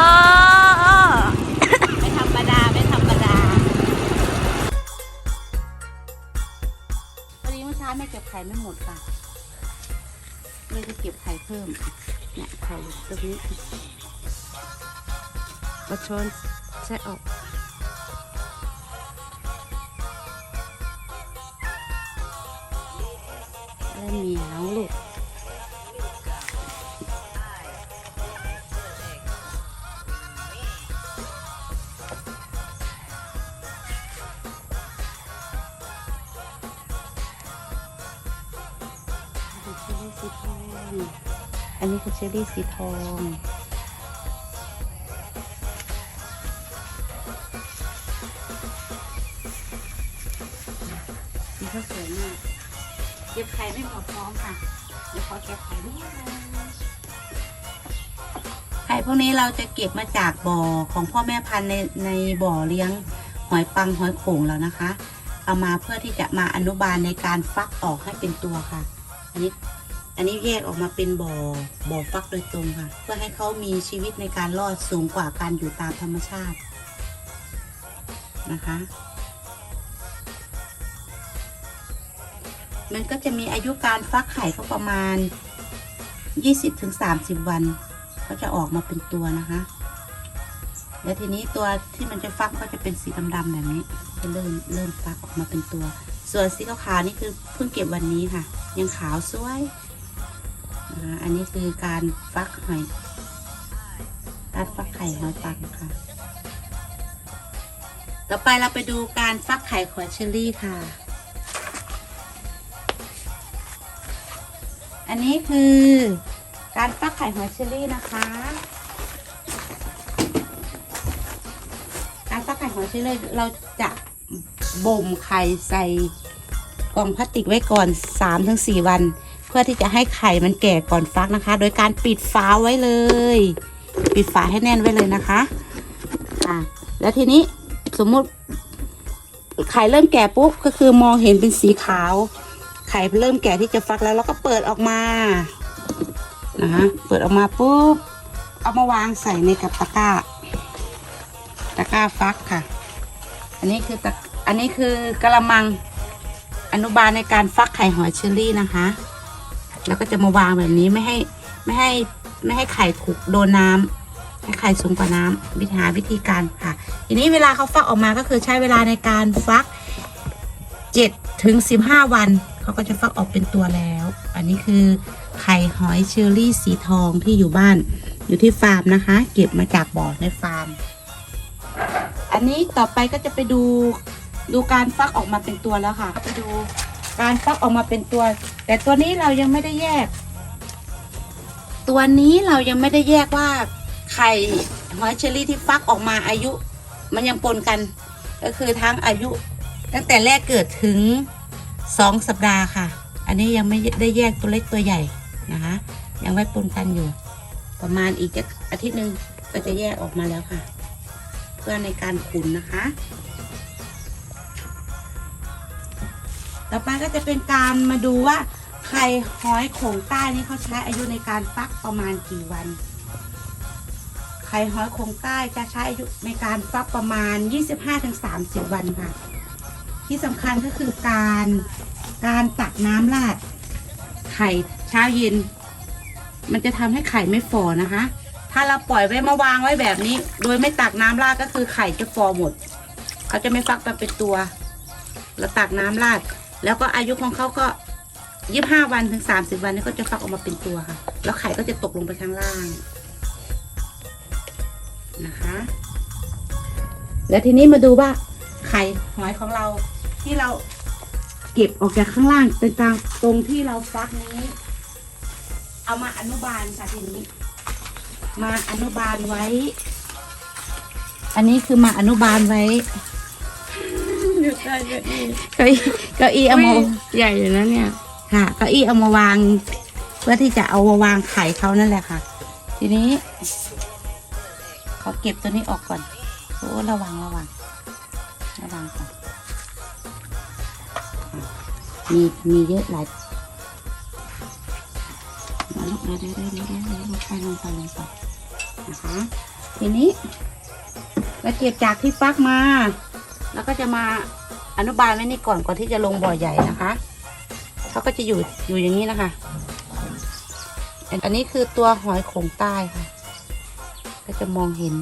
อไม่ธรรมดาไม่ธรรมดาพอดีเมื่อเช้าแม่เก็บไข่ไม่หมดค่ะเลยจะเก็บไข่เพิ่มเนี่ยไข่ตรงนี้เอาช้อนใช้ออกอะไรเหมียวลูก อันนี้คือเชอรี่สีทองอันนี้คือเชอรี่สีทองนี่ก็สวยมาก เก็บไข่ไม่หมดพร้อมค่ะ เดี๋ยวขอเก็บไข่ด้วยไข่พวกนี้เราจะเก็บมาจากบ่อของพ่อแม่พันธุ์ในในบ่อเลี้ยงหอยปังหอยโข่งแล้วนะคะ เอามาเพื่อที่จะมาอนุบาลในการฟักออกให้เป็นตัวค่ะ อันนี้ อันนี้แยกออกมาเป็นบ่อบ่อฟักโดยตรงค่ะ เพื่อให้เขามีชีวิตในการรอดสูงกว่าการอยู่ตามธรรมชาตินะคะ มันก็จะมีอายุการฟักไข่ก็ประมาณ 20-30 วันก็จะออกมาเป็นตัวนะคะ แล้วทีนี้ตัวที่มันจะฟักก็จะเป็นสีดำๆแบบนี้จะเริ่มเริ่มฟักออกมาเป็นตัว ส่วนสีขาวๆนี่คือเพิ่งเก็บวันนี้ค่ะ ยังขาวสวย อันนี้คือการฟักหอยการฟักไข่หอยปังค่ะ ต่อไปเราไปดูการฟักไข่ขอยเชอรี่ค่ะ อันนี้คือการฟักไข่หอยเชอรี่นะคะ การฟักไข่หอยเชอรี่เราจะบ่มไข่ใส่กล่องพลาสติกไว้ก่อน 3-4 วัน เพื่อที่จะให้ไข่มันแก่ก่อนฟักนะคะ โดยการปิดฝาไว้เลย ปิดฝาให้แน่นไว้เลยนะคะอะแล้วทีนี้สมมุติไข่เริ่มแก่ปุ๊บก็คือมองเห็นเป็นสีขาว ไข่เริ่มแก่ที่จะฟักแล้วเราก็เปิดออกมานะคะเปิดออกมาปุ๊บเอามาวางใส่ในกับตะกร้า ตะกร้าฟักค่ะ อันนี้คือตะอันนี้คือกระมังอนุบาลในการฟักไข่หอยเชอรี่นะคะ แล้วก็จะมาวางแบบนี้ไม่ให้ไม่ให้ไม่ให้ไข่ถูกโดนน้ำให้ไข่สูงกว่าน้ำวิธีหาวิธีการค่ะ ทีนี้เวลาเขาฟักออกมาก็คือใช้เวลาในการฟักเจ็ดถึงสิบห้าวันเขาก็จะฟักออกเป็นตัวแล้ว อันนี้คือไข่หอยเชอรี่สีทองที่อยู่บ้านอยู่ที่ฟาร์มนะคะ เก็บมาจากบ่อในฟาร์ม อันนี้ต่อไปก็จะไปดูดูการฟักออกมาเป็นตัวแล้วค่ะ ไปดู การฟักออกมาเป็นตัว แต่ตัวนี้เรายังไม่ได้แยก ตัวนี้เรายังไม่ได้แยกว่าไข่หอยเชอรี่ที่ฟักออกมาอายุ มันยังปนกัน ก็คือทั้งอายุ ตั้งแต่แรกเกิดถึงสองสัปดาห์ค่ะ อันนี้ยังไม่ได้แยกตัวเล็กตัวใหญ่นะคะยังไว้ปนกันอยู่ ประมาณอีกอาทิตย์หนึ่งก็จะแยกออกมาแล้วค่ะ เพื่อในการขุนนะคะ ต่อไปก็จะเป็นการมาดูว่าไข่หอยโขงใต้นี่เขาใช้อายุในการฟักประมาณกี่วัน ไข่หอยโขงใต้จะใช้อายุในการฟักประมาณ 25-30 วันค่ะ ที่สำคัญก็คือการการตักน้ำราดไข่เช้าเย็น มันจะทำให้ไข่ไม่ฝ่อนะคะ ถ้าเราปล่อยไว้มาวางไว้แบบนี้ โดยไม่ตักน้ำราดก็คือไข่จะฟอหมด เขาจะไม่ฟักมาเป็นตัว เราตักน้ำราด แล้วก็อายุของเขาก็ยี่ห้าวันถึงสามสิบวันนี้ก็จะฟักออกมาเป็นตัวค่ะ แล้วไข่ก็จะตกลงไปข้างล่าง นะคะ แล้วทีนี้มาดูว่าไข่หอยของเราที่เราเก็บออกจากข้างล่างตรงกลางตรงที่เราฟักนี้ เอามาอนุบาลค่ะทีนี้ มาอนุบาลไว้ อันนี้คือมาอนุบาลไว้ อยู่ใต้เก้าอี้เก้าอี้เก้าอี้เอามาใหญ่อยู่นะเนี่ยค่ะ เก้าอี้เอามาวาง เพื่อที่จะเอามาวางไข่เขานั่นแหละค่ะ ทีนี้ ขอเก็บตัวนี้ออกก่อนโอ้ระวังระวังระวังก่อนมีมีเยอะหลายมาลูกเดี๋ยวเดี๋ยวเดี๋ยวเดี๋ยวเดี๋ยวลงไปลงไปลงไปนะคะทีนี้เราเก็บจากที่ฟักมา แล้วก็จะมาอนุบาลไว้นี่ก่อนก่อนที่จะลงบ่อใหญ่นะคะเขาก็จะอยู่อยู่อย่างนี้นะคะ อันนนี้คือตัวหอยโขงใต้ค่ะ ก็จะมองเห็น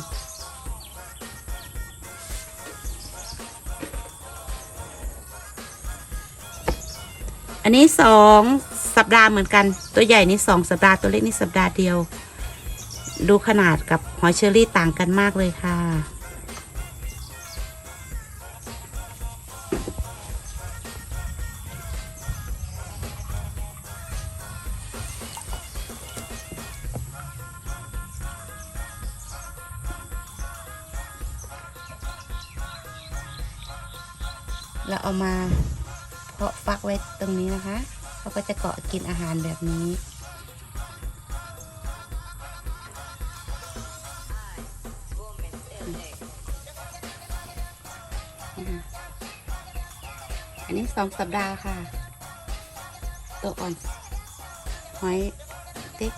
อันนี้สองสัปดาห์เหมือนกัน ตัวใหญ่นี่สองสัปดาห์ตัวเล็กนี่สัปดาห์เดียว ดูขนาดกับหอยเชอรี่ต่างกันมากเลยค่ะ เราเอามาเพาะฟักไว้ตรงนี้นะคะเขาก็จะเกาะกินอาหารแบบนี้อันนี้สองสัปดาห์ค่ะ ตัวอ่อนหอยติ๊ก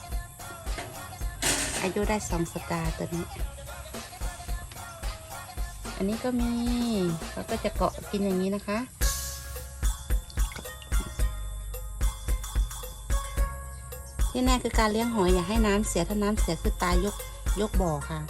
อายุได้สองสัปดาห์ตัวนี้ อันนี้ก็มีเขาก็จะเกาะกินอย่างนี้นะคะ ที่แน่คือการเลี้ยงหอยอย่าให้น้ำเสียถ้าน้ำเสียคือตายยกยกบ่อค่ะ